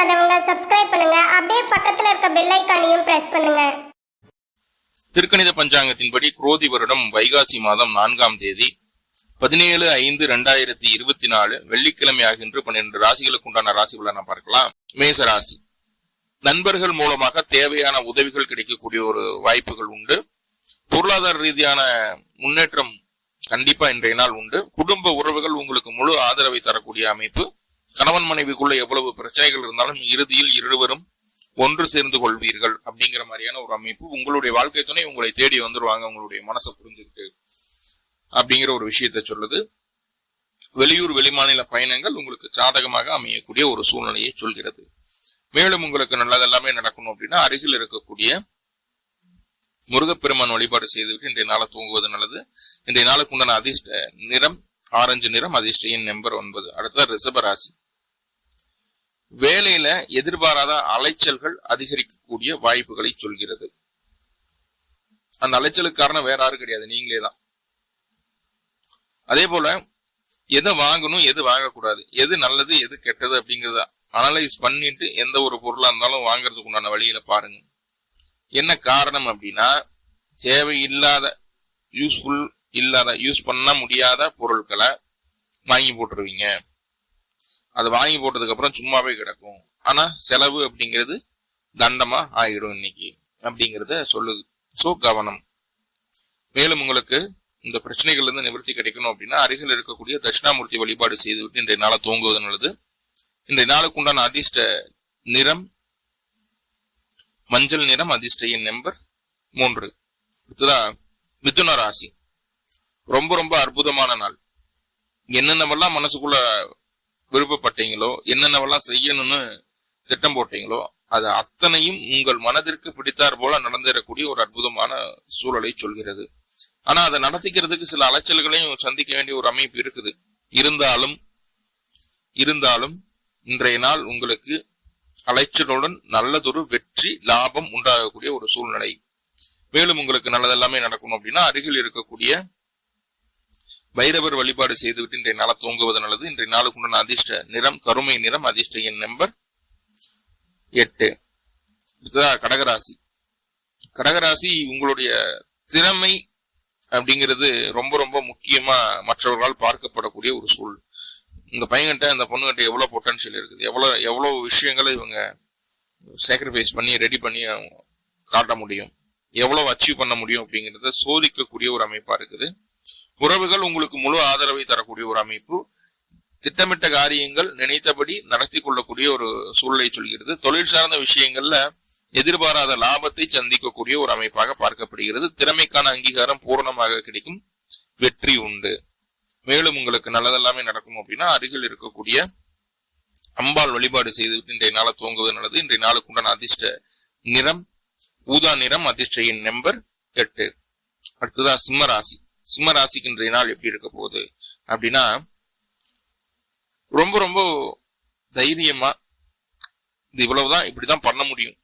பண்ணாதவங்க சப்ஸ்கிரைப் பண்ணுங்க. அப்படியே பக்கத்துல இருக்க பெல் ஐக்கானையும் பிரஸ் பண்ணுங்க. திருக்கணித பஞ்சாங்கத்தின்படி குரோதி வருடம் வைகாசி மாதம் நான்காம் தேதி பதினேழு ஐந்து ரெண்டாயிரத்தி இருபத்தி நாலு வெள்ளிக்கிழமை ஆகின்ற பன்னிரண்டு ராசிகளுக்கு உண்டான ராசிகளை நாம் பார்க்கலாம். மேச ராசி. நண்பர்கள் மூலமாக தேவையான உதவிகள் கிடைக்கக்கூடிய ஒரு வாய்ப்புகள் உண்டு. பொருளாதார ரீதியான முன்னேற்றம் கண்டிப்பா இன்றைய நாள் உண்டு. குடும்ப உறவுகள் உங்களுக்கு முழு ஆதரவை தரக்கூடிய அமைப்பு. கணவன் மனைவிக்குள்ள எவ்வளவு பிரச்சனைகள் இருந்தாலும் இறுதியில் இருவரும் ஒன்று சேர்ந்து கொள்வீர்கள் அப்படிங்கிற மாதிரியான ஒரு அமைப்பு உங்களுடைய வாழ்க்கை துணை உங்களை தேடி வந்துருவாங்க உங்களுடைய மனசை புரிஞ்சுக்கிட்டு அப்படிங்கிற ஒரு விஷயத்தை சொல்லுது. வெளியூர் வெளிமாநில பயணங்கள் உங்களுக்கு சாதகமாக அமையக்கூடிய ஒரு சூழ்நிலையை சொல்கிறது. மேலும் உங்களுக்கு நல்லதெல்லாமே நடக்கணும் அப்படின்னா அருகில் இருக்கக்கூடிய முருகப்பெருமான் வழிபாடு செய்துவிட்டு இன்றைய நாளை தூங்குவது நல்லது. இன்றைய நாளுக்கு உண்டான அதிர்ஷ்ட நிறம் ஆரஞ்சு நிறம் அதிர்ஷ்ட எண் நம்பர் ஒன்பது அடுத்த ரிஷபராசி வேலையில எதிர்பாராத அலைச்சல்கள் அதிகரிக்கக்கூடிய வாய்ப்புகளை சொல்கிறது. அந்த அலைச்சலுக்கு காரணம் வேற யாரும் கிடையாது நீங்களே தான். அதே போல எதை வாங்கணும் எது வாங்கக்கூடாது எது நல்லது எது கெட்டது அப்படிங்கறத அனலைஸ் பண்ணிட்டு எந்த ஒரு பொருளா இருந்தாலும் வாங்கறதுக்கு உண்டான வழியில பாருங்க. என்ன காரணம் அப்படின்னா தேவையில்லாத யூஸ்ஃபுல் இல்லாத யூஸ் பண்ண முடியாத பொருட்களை வாங்கி போட்டுருவீங்க. அது வாங்கி போட்டதுக்கு அப்புறம் சும்மாவே கிடக்கும். ஆனா செலவு அப்படிங்கிறது தண்டமா ஆயிடும் இன்னைக்கு அப்படிங்கிறத சொல்லுது. சோ கவனம். மேலும் உங்களுக்கு இந்த பிரச்சனைகள் இருந்து நிவர்த்தி கிடைக்கணும் அப்படின்னா அருகில் இருக்கக்கூடிய தட்சிணாமூர்த்தி வழிபாடு செய்துவிட்டு இன்றைய நாளை தூங்குவது நல்லது இன்றைய நாளுக்கு உண்டான அதிர்ஷ்ட நிறம் மஞ்சள் நிறம் அதிர்ஷ்ட எண் நம்பர் மூன்று. அடுத்ததான் மிதுன ராசி. ரொம்ப ரொம்ப அற்புதமான நாள். என்னென்னவெல்லாம் மனசுக்குள்ள விருப்பப்பட்டீங்களோ என்னென்னவெல்லாம் செய்யணும்னு திட்டம் போட்டீங்களோ அது அத்தனையும் உங்கள் மனதிற்கு பிடித்தார் போல நடந்திடக்கூடிய ஒரு அற்புதமான சூழலை சொல்கிறது. ஆனா அதை நடத்திக்கிறதுக்கு சில அலைச்சல்களையும் சந்திக்க வேண்டிய ஒரு அமைப்பு இருக்குது. இருந்தாலும் இருந்தாலும் இன்றைய நாள் உங்களுக்கு அலைச்சலுடன் நல்லதொரு வெற்றி லாபம் உண்டாகக்கூடிய ஒரு சூழ்நிலை. மேலும் உங்களுக்கு நல்லதெல்லாமே நடக்கணும் அப்படின்னா அருகில் இருக்கக்கூடிய வைரவர் வழிபாடு செய்துவிட்டு இன்றைய நாள தூங்குவது நல்லது. இன்றைய நாளுக்கு அதிர்ஷ்ட நிறம் கருமை நிறம் அதிர்ஷ்ட எண் நம்பர் எட்டு. கடகராசி. கடகராசி உங்களுடைய திறமை அப்படிங்கிறது ரொம்ப ரொம்ப முக்கியமா மற்றவர்களால் பார்க்கப்படக்கூடிய ஒரு சூழ் இந்த பையன்கிட்ட அந்த பொண்ணுகிட்ட எவ்வளவு பொட்டன்ஷியல் இருக்குது? எவ்வளவு எவ்வளவு விஷயங்களை இவங்க சேக்ரிஃபைஸ் பண்ணி ரெடி பண்ணி காட்ட முடியும்? எவ்வளவு அச்சீவ் பண்ண முடியும் அப்படிங்கிறத சோதிக்கக்கூடிய ஒரு அமைப்பா இருக்குது. உறவுகள் உங்களுக்கு முழு ஆதரவை தரக்கூடிய ஒரு அமைப்பு. திட்டமிட்ட காரியங்கள் நினைத்தபடி நடத்தி கொள்ளக்கூடிய ஒரு சூழலை சொல்கிறது. தொழில் சார்ந்த விஷயங்கள்ல எதிர்பாராத லாபத்தை சந்திக்கக்கூடிய ஒரு அமைப்பாக பார்க்கப்படுகிறது. திறமைக்கான அங்கீகாரம் பூரணமாக கிடைக்கும். வெற்றி உண்டு. மேலும் உங்களுக்கு நல்லதெல்லாமே நடக்கும் அப்படின்னா அருகில் இருக்கக்கூடிய அம்பாள் வழிபாடு செய்துவிட்டு இன்றைய நாளை துவங்குவது நல்லது. இன்றைய நாளுக்கு உண்டான அதிர்ஷ்ட நிறம் ஊதா நிறம் அதிர்ஷ்டையின் நம்பர் எட்டு. அடுத்ததா சிம்ம ராசி. சிம்ம ராசிக்கு இன்றைய நாள் எப்படி இருக்க போகுது அப்படின்னா ரொம்ப ரொம்ப தைரியமா இது இவ்வளவுதான் இப்படிதான் பண்ண முடியும்.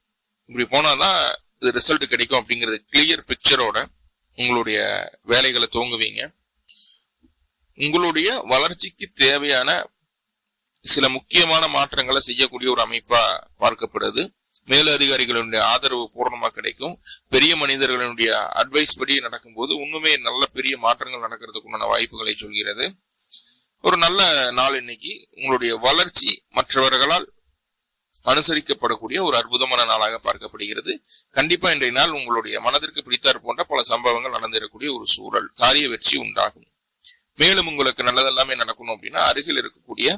இப்படி போனாதான் இது ரிசல்ட் கிடைக்கும் அப்படிங்கிறது கிளியர் பிக்சரோட உங்களுடைய வேலைகளை துவங்குவீங்க. உங்களுடைய வளர்ச்சிக்கு தேவையான சில முக்கியமான மாற்றங்களை செய்யக்கூடிய ஒரு அமைப்பா பார்க்கப்படுது. மேலதிகாரிகளுடைய ஆதரவு பூர்ணமா கிடைக்கும். பெரிய மனிதர்களுடைய அட்வைஸ் படி நடக்கும்போது இன்னுமே நல்ல பெரிய மாற்றங்கள் நடக்கிறதுக்குண்டான வாய்ப்புகளை சொல்கிறது. ஒரு நல்ல நாள் இன்னைக்கு. உங்களுடைய வளர்ச்சி மற்றவர்களால் அனுசரிக்கப்படக்கூடிய ஒரு அற்புதமான நாளாக பார்க்கப்படுகிறது. கண்டிப்பா இன்றைய நாள் உங்களுடைய மனதிற்கு பிடித்தார் போன்ற பல சம்பவங்கள் நடந்திருக்கக்கூடிய ஒரு சூழல் காரிய வெற்றி உண்டாகும். மேலும் உங்களுக்கு நல்லதெல்லாமே நடக்கணும் அப்படின்னா அருகில் இருக்கக்கூடிய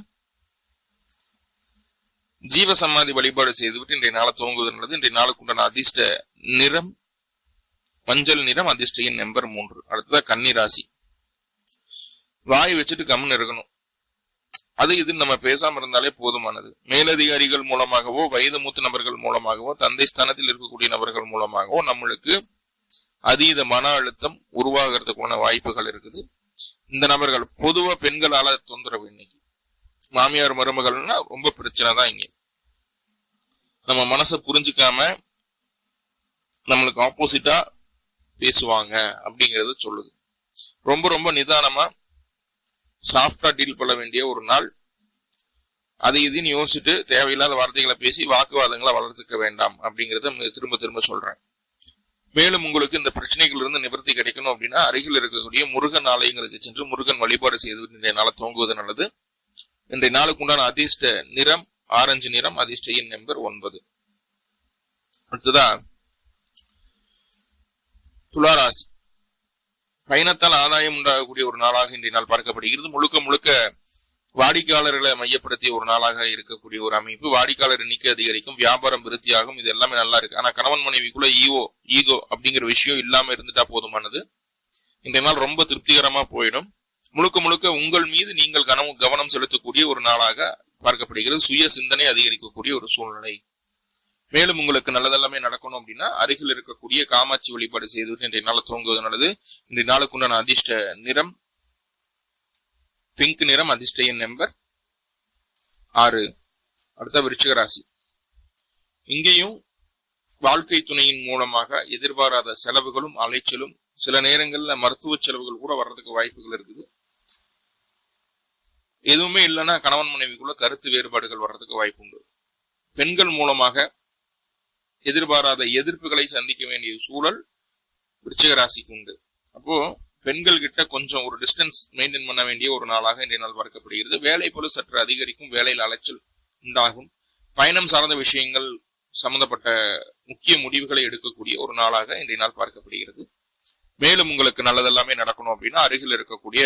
ஜீவ சமாதி வழிபாடு செய்துவிட்டு இன்றைய நாளை துவங்குவது நல்லது இன்றைய நாளுக்குண்டான அதிர்ஷ்ட நிறம் மஞ்சள் நிறம் அதிர்ஷ்ட எண் நம்பர் மூன்று. அடுத்ததா கன்னி ராசி. வாய் வச்சுட்டு கம்முன்னு இருக்கணும். அது இது நம்ம பேசாம இருந்தாலே போதுமானது. மேலதிகாரிகள் மூலமாகவோ வயது மூத்த நபர்கள் மூலமாகவோ தந்தை ஸ்தானத்தில் இருக்கக்கூடிய நபர்கள் மூலமாகவோ நம்மளுக்கு அதீத மன அழுத்தம் உருவாகிறதுக்கான வாய்ப்புகள் இருக்குது. இந்த நபர்கள் பொதுவா பெண்களால தொந்தரவு இன்னைக்கு. மாமியார் மருமகள்னா ரொம்ப பிரச்சனை தான் இங்க. நம்ம மனசை புரிஞ்சுக்காம நம்மளுக்கு ஆப்போசிட்டா பேசுவாங்க அப்படிங்கறத சொல்லுது. ரொம்ப ரொம்ப நிதானமா சாஃப்டா டீல் பண்ண வேண்டிய ஒரு நாள். அதை இதுன்னு யோசிச்சுட்டு தேவையில்லாத வார்த்தைகளை பேசி வாக்குவாதங்களை வளர்த்துக்க வேண்டாம் அப்படிங்கறத திரும்ப திரும்ப சொல்றேன். மேலும் உங்களுக்கு இந்த பிரச்சனைகள் இருந்து நிவர்த்தி கிடைக்கணும் அப்படின்னா அருகில் இருக்கக்கூடிய முருகன் ஆலயங்களுக்கு சென்று முருகன் வழிபாடு செய்து இன்றைய நாளை நல்லது. இன்றைய நாளுக்கு உண்டான அதிர்ஷ்ட நிறம் ஆரஞ்சு நிறம் அதிர்ஷ்ட எண் நம்பர் ஒன்பது. அடுத்ததா துளாராசி. பயணத்தால் ஆதாயம் உண்டாகக்கூடிய ஒரு நாளாக இன்றைய நாள் பார்க்கப்படுகிறது. முழுக்க முழுக்க வாடிக்கையாளர்களை மையப்படுத்திய ஒரு நாளாக இருக்கக்கூடிய ஒரு அமைப்பு. வாடிக்கையாளர் எண்ணிக்கை அதிகரிக்கும் வியாபாரம் விருத்தியாகும் இது எல்லாமே நல்லா இருக்கு. ஆனா கணவன் மனைவிக்குள்ள ஈவோ ஈகோ அப்படிங்கிற விஷயம் இல்லாம இருந்துட்டா போதுமானது. இன்றைய நாள் ரொம்ப திருப்திகரமா போயிடும். முழுக்க முழுக்க உங்கள் மீது நீங்கள் கனவு கவனம் செலுத்தக்கூடிய ஒரு நாளாக பார்க்கப்படுகிறது. சுய சிந்தனை அதிகரிக்கக்கூடிய ஒரு சூழ்நிலை. மேலும் உங்களுக்கு நல்லதெல்லாமே நடக்கணும் அப்படின்னா அருகில் இருக்கக்கூடிய காமாட்சி வழிபாடு செய்து இன்றைய நாள் தோங்குவது நல்லது. இன்றைய நாளுக்குண்டான அதிர்ஷ்ட நிறம் பிங்க் நிறம் அதிர்ஷ்ட எண் நம்பர் ஆறு. அடுத்த விருச்சிக ராசி. இங்கேயும் வாழ்க்கை துணையின் மூலமாக எதிர்பாராத செலவுகளும் அலைச்சலும் சில நேரங்களில் மருத்துவ செலவுகள் கூட வர்றதுக்கு வாய்ப்புகள் இருக்குது. எதுவுமே இல்லைன்னா கணவன் மனைவிக்குள்ள கருத்து வேறுபாடுகள் வர்றதுக்கு வாய்ப்பு உண்டு. பெண்கள் மூலமாக எதிர்பாராத எதிர்ப்புகளை சந்திக்க வேண்டிய சூழல் விருச்சிக ராசிக்கு உண்டு. அப்போ பெண்கள் கிட்ட கொஞ்சம் ஒரு டிஸ்டன்ஸ் மெயின்டைன் பண்ண வேண்டிய ஒரு நாளாக இன்றைய நாள் பார்க்கப்படுகிறது. வேலை பொழுது சற்று அதிகரிக்கும் வேலையில் அலைச்சல் உண்டாகும். பயணம் சார்ந்த விஷயங்கள் சம்பந்தப்பட்ட முக்கிய முடிவுகளை எடுக்கக்கூடிய ஒரு நாளாக இன்றைய நாள் பார்க்கப்படுகிறது. மேலும் உங்களுக்கு நல்லதெல்லாமே நடக்கணும் அப்படின்னா அருகில் இருக்கக்கூடிய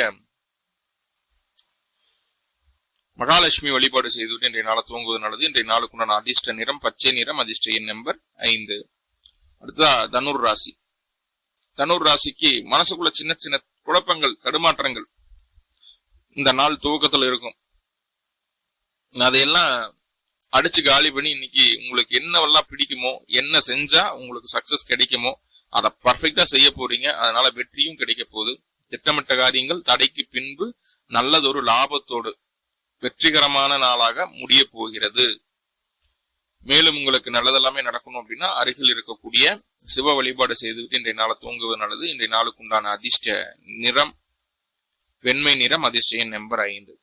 மகாலட்சுமி வழிபாடு செய்துவிட்டு இன்றைய நாளை தூங்குவது நல்லது. இன்றைய நாளுக்குண்டான அதிர்ஷ்ட நிறம் பச்சை நிறம் அதிர்ஷ்ட எண் நம்பர் ஐந்து. அடுத்ததா தனுர் ராசி. தனுர் ராசிக்கு மனசுக்குள்ள சின்ன சின்ன குழப்பங்கள் தடுமாற்றங்கள் இந்த நாள் துவக்கத்துல இருக்கும். அதையெல்லாம் அடிச்சு காலி பண்ணி இன்னைக்கு உங்களுக்கு என்னவெல்லாம் பிடிக்குமோ என்ன செஞ்சா உங்களுக்கு சக்சஸ் கிடைக்குமோ அதை பர்ஃபெக்டா செய்ய போறீங்க. அதனால வெற்றியும் கிடைக்க போகுது. திட்டமிட்ட காரியங்கள் தடைக்கு பின்பு நல்லதொரு லாபத்தோடு வெற்றிகரமான நாளாக முடிய போகிறது. மேலும் உங்களுக்கு நல்லதெல்லாமே நடக்கணும் அப்படின்னா அருகில் இருக்கக்கூடிய சிவ வழிபாடு செய்துவிட்டு இன்றைய நாளை தூங்குவது நல்லது. இன்றைய நாளுக்கு உண்டான அதிர்ஷ்ட நிறம் வெண்மை நிறம் அதிர்ஷ்ட நம்பர் ஐந்து.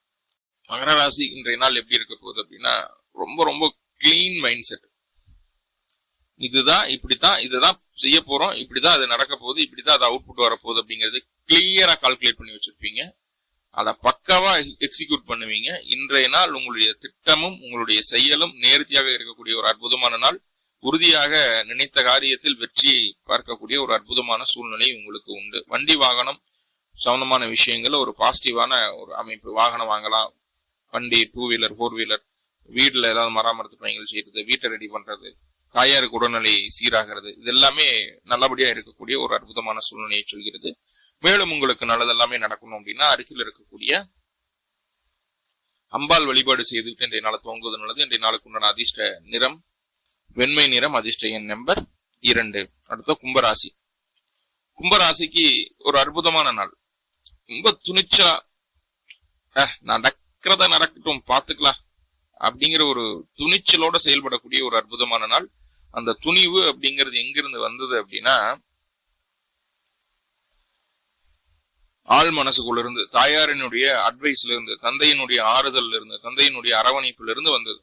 மகர ராசி இன்றைய நாள் எப்படி இருக்க போகுது அப்படின்னா ரொம்ப ரொம்ப கிளீன் மைண்ட் செட் இதுதான் இப்படித்தான் இதுதான் செய்ய போறோம். இப்படிதான் அது நடக்க போகுது. இப்படிதான் அது அவுட்புட் வரப்போகுது அப்படிங்கிறது கிளியரா கால்குலேட் பண்ணி வச்சிருப்பீங்க. அதை பக்காவா எக்ஸிக்யூட் பண்ணுவீங்க. இன்றைய நாள் உங்களுடைய திட்டமும் உங்களுடைய செயலும் நேர்த்தியாக இருக்கக்கூடிய ஒரு அற்புதமான நாள். உறுதியாக நினைத்த காரியத்தில் வெற்றியை பார்க்கக்கூடிய ஒரு அற்புதமான சூழ்நிலை உங்களுக்கு உண்டு. வண்டி வாகனம் சம்பந்தமான விஷயங்கள் ஒரு பாசிட்டிவான ஒரு அமைப்பு. வாகனம் வாங்கலாம். வண்டி டூ வீலர் ஃபோர் வீலர் வீட்டில் ஏதாவது மராமரத்து பணிகள் செய்யறது வீட்டை ரெடி பண்றது தாயாருக்கு உடல்நிலை சீராகிறது இது எல்லாமே நல்லபடியாக இருக்கக்கூடிய ஒரு அற்புதமான சூழ்நிலையை சொல்கிறது. மேலும் உங்களுக்கு நல்லதெல்லாமே நடக்கணும் அப்படின்னா அருகில் இருக்கக்கூடிய அம்பாள் வழிபாடு செய்துவிட்டு இன்றைய நாளை துவங்குவது நல்லது. இன்றைய நாளுக்கு உண்டான அதிர்ஷ்ட நிறம் வெண்மை நிறம் அதிர்ஷ்ட எண் நம்பர் இரண்டு. அடுத்த கும்பராசி. கும்பராசிக்கு ஒரு அற்புதமான நாள். ரொம்ப துணிச்சலா "அஹ், நடக்கிறத நடக்கட்டும் பாத்துக்கலாம் அப்படிங்கிற ஒரு துணிச்சலோட செயல்படக்கூடிய ஒரு அற்புதமான நாள். அந்த துணிவு அப்படிங்கிறது எங்கிருந்து வந்தது அப்படின்னா ஆள் மனசுக்குள்ள இருந்து தாயாரினுடைய அட்வைஸ்ல இருந்து தந்தையினுடைய ஆறுதல்ல இருந்து தந்தையினுடைய அரவணைப்புல இருந்து வந்தது.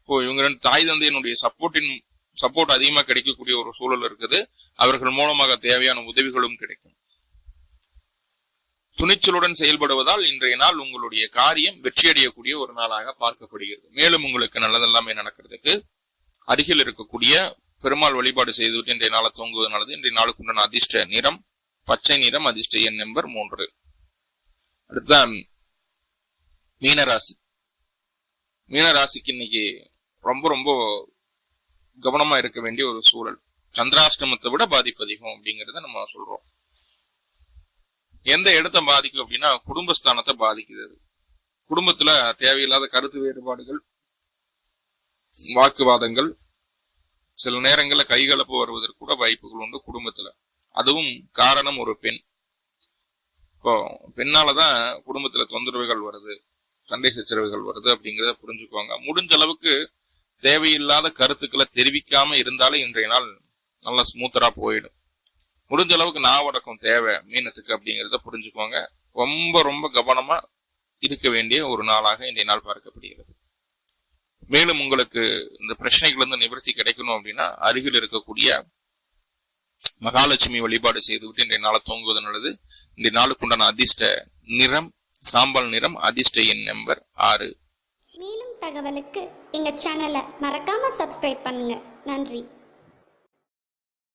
இப்போ இவங்க ரெண்டு தாய் தந்தையினுடைய சப்போர்ட்டின் சப்போர்ட் அதிகமா கிடைக்கக்கூடிய ஒரு சூழல் இருக்குது. அவர்கள் மூலமாக தேவையான உதவிகளும் கிடைக்கும். துணிச்சலுடன் செயல்படுவதால் இன்றைய நாள் உங்களுடைய காரியம் வெற்றியடையக்கூடிய ஒரு நாளாக பார்க்கப்படுகிறது. மேலும் உங்களுக்கு நல்லதெல்லாமே நடக்கிறதுக்கு அருகில் இருக்கக்கூடிய பெருமாள் வழிபாடு செய்துவிட்டு இன்றைய நாளை தூங்குவது நல்லது. இன்றைய நாளுக்கு உண்டான அதிர்ஷ்ட நிறம் பச்சை நிறம் அதிர்ஷ்ட எண் நம்பர் மூன்று. அடுத்ததான் மீனராசி. மீனராசிக்கு இன்னைக்கு ரொம்ப ரொம்ப கவனமா இருக்க வேண்டிய ஒரு சூழல். சந்திராஷ்டமத்தை விட பாதிப்பு அதிகம் அப்படிங்கறத நம்ம சொல்றோம். எந்த இடத்த பாதிக்கும் அப்படின்னா குடும்பஸ்தானத்தை பாதிக்குது. குடும்பத்துல தேவையில்லாத கருத்து வேறுபாடுகள் வாக்குவாதங்கள் சில நேரங்களில் கைகலப்பு வருவதற்கு கூட வாய்ப்புகள் உண்டு குடும்பத்துல. அதுவும் காரணம் ஒரு பெண். இப்போ பெண்ணாலதான் குடும்பத்துல தொந்தரவுகள் வருது சண்டை சச்சரவுகள் வருது அப்படிங்கிறத புரிஞ்சுக்கோங்க. முடிஞ்ச அளவுக்கு தேவையில்லாத கருத்துக்களை தெரிவிக்காம இருந்தாலே இன்றைய நாள் நல்லா ஸ்மூத்தரா போயிடும். முடிஞ்ச அளவுக்கு நாவடக்கம் தேவை மீனத்துக்கு அப்படிங்கிறத புரிஞ்சுக்கோங்க. ரொம்ப ரொம்ப கவனமா இருக்க வேண்டிய ஒரு நாளாக இன்றைய நாள் பார்க்கப்படுகிறது. மேலும் உங்களுக்கு இந்த பிரச்சனைகள் இருந்து நிவர்த்தி கிடைக்கணும் அப்படின்னா அருகில் இருக்கக்கூடிய மகாலட்சுமி வழிபாடு செய்துவிட்டு இன்றைய நாளை தூங்குவது நல்லது. இன்றைய நாளுக்குண்டான அதிர்ஷ்ட நிறம் சாம்பல் நிறம் அதிர்ஷ்ட எண் நம்பர் ஆறு. மேலும் தகவலுக்கு எங்க சேனலை மறக்காம சப்ஸ்கிரைப் பண்ணுங்க. நன்றி.